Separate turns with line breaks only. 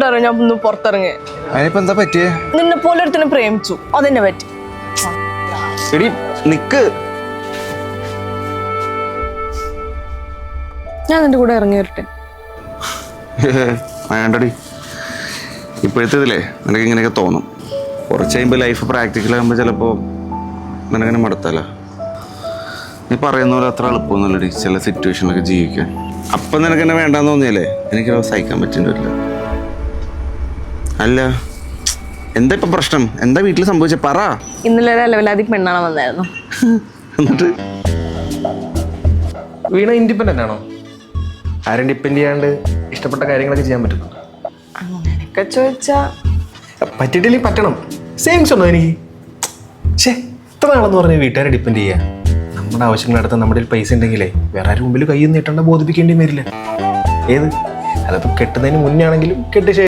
ഞാൻ ഒന്ന് പുറത്തിറങ്ങി.
അതിനിപ്പോ എന്താ പറ്റിയേ?
നിന്നെ പോലെ ഒരുത്തിനെ പ്രേമിച്ചു. അതെന്നെ പറ്റി.
എടി നിക്ക്.
ഞാൻ നിന്റെ കൂടെ ഇറങ്ങി വരട്ടെ.
വേണ്ടടി ഇപ്പോഴത്തെ ഇതിലേ നിനക്ക് ഇങ്ങനെയൊക്കെ തോന്നും. കുറച്ച് കഴിയുമ്പോൾ ലൈഫ് പ്രാക്ടിക്കൽ ആകുമ്പോൾ ചിലപ്പോൾ നിനക്കിങ്ങനെ മടുത്തല്ലോ നീ പറയുന്ന പോലെ അത്ര എളുപ്പമൊന്നുമില്ലടി ചില സിറ്റുവേഷനിലൊക്കെ ജീവിക്കാൻ. അപ്പം നിനക്ക് എന്നെ വേണ്ടാന്ന് തോന്നിയല്ലേ? എനിക്കത് സഹിക്കാൻ പറ്റേണ്ടി വരില്ല അല്ല. എന്താ ഇപ്പൊ പ്രശ്നം? എന്താ വീട്ടിൽ സംഭവിച്ച? പറ.
ഇന്നലെ ഒരു ലെവലാതി പെണ്ണാണ് വന്നായിരുന്നു.
എന്നിട്ട്?
വീണ ഇൻഡിപെൻഡന്റ് ആണോ? ആരും ഡിപ്പെൻഡ് ചെയ്യാണ്ട് ഇഷ്ടപ്പെട്ട കാര്യങ്ങളൊക്കെ ചെയ്യാൻ പറ്റുന്നു
അങ്ങനെയൊക്കെ ചോദിച്ചാ.
പറ്റിയിട്ടില്ലെങ്കിൽ പറ്റണം? സേവിങ്സ് ഉണ്ടോ എനിക്ക്? ഷേ ഇത്ര നാളെന്ന് പറഞ്ഞാൽ വീട്ടുകാരെ ഡിപ്പെൻഡ് ചെയ്യുക നമ്മുടെ ആവശ്യങ്ങളടുത്ത് നമ്മുടെ പൈസ ഉണ്ടെങ്കിലേ വേറെ ആരും മുമ്പിൽ കൈ നീട്ടേണ്ട ബോധിപ്പിക്കേണ്ടി വരില്ല. ഏത്? അതിപ്പോൾ കെട്ടുന്നതിന് മുന്നേ ആണെങ്കിലും കെട്ട്